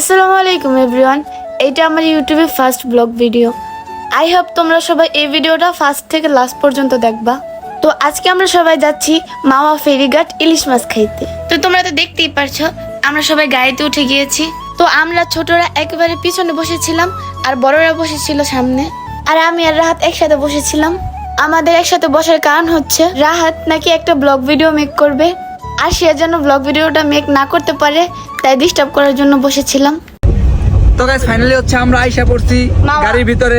আসসালামু আলাইকুম এভরিওয়ান এইটা আমার ইউটিউবে first blog video I hope তোমরা সবাই এই ভিডিওটা ফার্স্ট থেকে লাস্ট পর্যন্ত দেখবা। তো আজকে আমরা সবাই যাচ্ছি মামা ফেরিঘাট ইলিশ মাছ খাইতে। তো তোমরা তো দেখতেই পারছ, আমরা সবাই গাড়িতে উঠে গিয়েছি। তো আমরা ছোটরা একেবারে পিছনে বসেছিলাম আর বড়রা বসেছিল সামনে। আর আমি আর রাহাত একসাথে বসেছিলাম। আমাদের একসাথে বসার কারণ হচ্ছে, রাহাত নাকি একটা ব্লগ ভিডিও মেক করবে। আর সে যেন ব্লগ ভিডিওটা মেক না করতে পারে তাই ডিস্টার্ব করার জন্য বসেছিলাম। তো গাইস ফাইনালি হচ্ছে আমরা আইসা পড়ছি গাড়ির ভিতরে।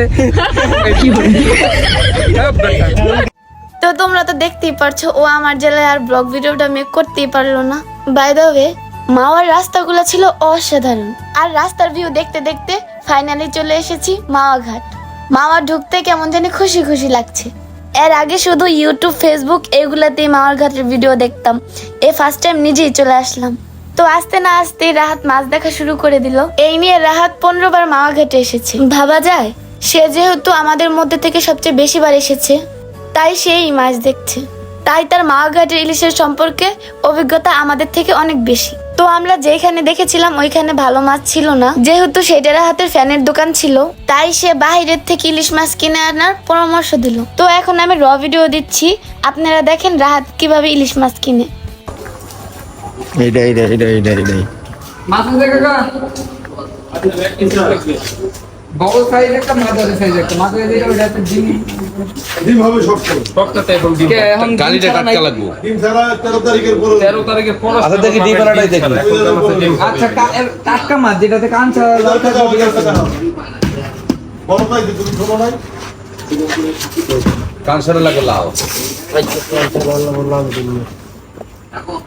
তো তোমরা তো দেখতেই পারছ ও আমার জেলায় আর ব্লগ ভিডিওটা মেক করতেই পারল না। বাই দ্য ওয়ে মাওয়ার রাস্তাগুলো ছিল অসাধারণ। আর রাস্তার ভিউ দেখতে দেখতে ফাইনালি চলে এসেছি মাওয়া ঘাট মাওয়া ঢুকতে কেমন জানি খুশি খুশি লাগছে। এর আগে শুধু ইউটিউব ফেসবুক এগুলাতেই মাওয়ার ঘাটের ভিডিও দেখতাম। এ ফার্স্ট টাইম নিজেই চলে আসলাম। তো আসতে না আসতেই রাহাত মাছ দেখা শুরু করে দিল। এই নিয়ে রাহাত পনেরো বার মাওয়া ঘাটে এসেছে। ভাবা যায়, সে যেহেতু আমাদের মধ্যে থেকে সবচেয়ে বেশি বার এসেছে, তাই সেই মাছ দেখছে। তাই তার মাওয়াঘাটের ইলিশের সম্পর্কে অভিজ্ঞতা আমাদের থেকে অনেক বেশি। তো আমরা যেখানে দেখেছিলাম ওইখানে ভালো মাছ ছিল না। যেহেতু সেটার হাতের ফ্যানের দোকান ছিল, তাই সে বাইরের থেকে ইলিশ মাছ কিনে আনার পরামর্শ দিল। তো এখন আমি র ভিডিও দিচ্ছি। আপনারা দেখেন রাহাত কীভাবে ইলিশ মাছ কিনে। এইটা এইটা এইটা এইটা এইটাই আছে কাকা? বড় সাইজ একটা মাছ সাইজ একটা। মাছ আছে ওটা একটা ডিম। ডিম হবে শক্ত টকটাতে এখন ডিম। এখন গালিটা টাটকা লাগবো। ডিম ছাড়া তেরো তারিখের পরে তেরো তারিখে পর আচ্ছা, দেখি ডিম দেখি। আচ্ছা টাটকা মাছ যেটাতে নাই কানসারে লাগে লাও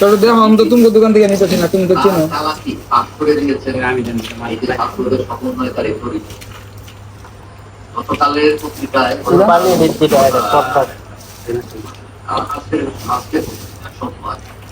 তোর দেখো, আমি তো তুমি দোকান থেকে নিতেছি না, তুমি তো চেনো। গতকালের পত্রিকায় আজকের আজকের সোমবার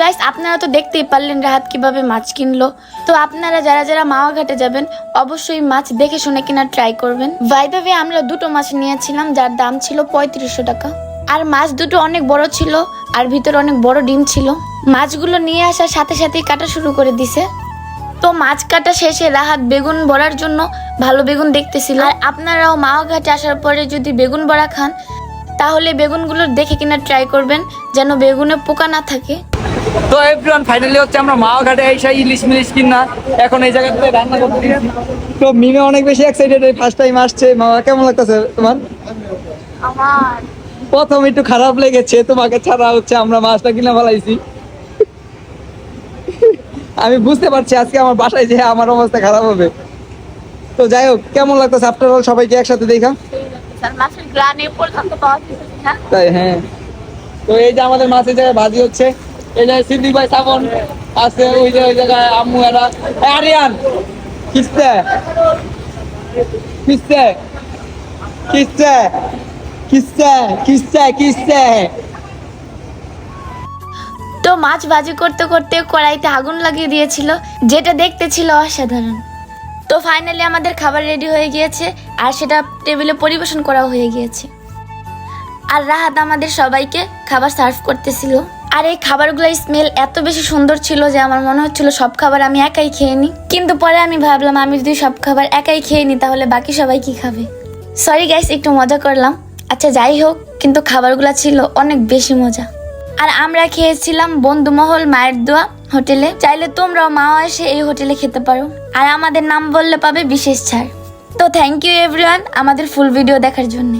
গাইস আপনারা তো দেখতেই পারলেন রাহাত কীভাবে মাছ কিনলো। তো আপনারা যারা যারা মাওয়া ঘাটে যাবেন, অবশ্যই মাছ দেখে শুনে কিনা ট্রাই করবেন। ওয়ে আমরা দুটো মাছ নিয়েছিলাম, যার দাম ছিল পঁয়ত্রিশশো টাকা। আর মাছ দুটো অনেক বড় ছিল, আর ভিতরে অনেক বড় ডিম ছিল। মাছগুলো নিয়ে আসার সাথে সাথেই কাটা শুরু করে দিছে। তো মাছ কাটা শেষে রাহাত বেগুন বড়ার জন্য ভালো বেগুন দেখতেছিল। আর আপনারাও মাওয়া ঘাটে আসার পরে যদি বেগুন বড়া খান, তাহলে বেগুনগুলো দেখে কিনা ট্রাই করবেন, যেন বেগুনে পোকা না থাকে। তো এভরিওয়ান ফাইনালি হচ্ছে আমরা মাওয়া ঘাটে এসে ইলিশ মিলিশ কিনা এখন এই জায়গাতে রান্না করতে তো মিমে অনেক বেশি এক্সাইটেড এই ফার্স্ট টাইম আসছে। মাওয়া কেমন লাগতেছে তোমার? আমার। প্রথম একটু খারাপ লেগেছে তোমাকে ছাড়া হচ্ছে আমরা মাছটা কিনে ফেলাইছি। আমি বুঝতে পারছি আজকে আমার বাসায় যে আমার অবস্থা খারাপ হবে। তো যাই হোক কেমন লাগতেছে আফটার অল সবাইকে একসাথে দেখা? মাছের গ্রানে পর্যন্ত পাওয়া যাচ্ছে তাই হ্যাঁ। তো এই যে আমাদের মাছের জায়গায় ভাজি হচ্ছে। ভাই সাবন আছে ওই যে, ওই জায়গায় আম্মু এরা। আরিয়ান তো মাছ ভাজি করতে করতে কড়াইতে আগুন লাগিয়ে দিয়েছিল, যেটা দেখতে ছিল অসাধারণ। তো ফাইনালি আমাদের খাবার রেডি হয়ে গিয়েছে, আর সেটা টেবিলে পরিবেশন করা হয়ে গিয়েছে। আর রাহাত আমাদের সবাইকে খাবার সার্ভ করতেছিল। আর এই খাবারগুলোর স্মেল এত বেশি সুন্দর ছিল যে আমার মনে হচ্ছিল সব খাবার আমি একাই খেয়ে নিই কিন্তু পরে আমি ভাবলাম, আমি যদি সব খাবার একাই খেয়ে নিই তাহলে বাকি সবাই কি খাবে? সরি গাইস একটু মজা করলাম। আচ্ছা যাই হোক, কিন্তু খাবারগুলো ছিল অনেক বেশি মজা। আর আমরা খেয়েছিলাম বন্ধুমহল মায়ের দোয়া হোটেলে। চাইলে তোমরাও মাও এসে এই হোটেলে খেতে পারো। আর আমাদের নাম বললে পাবে বিশেষ ছাড়। তো থ্যাংক ইউ এভরিওয়ান আমাদের ফুল ভিডিও দেখার জন্য।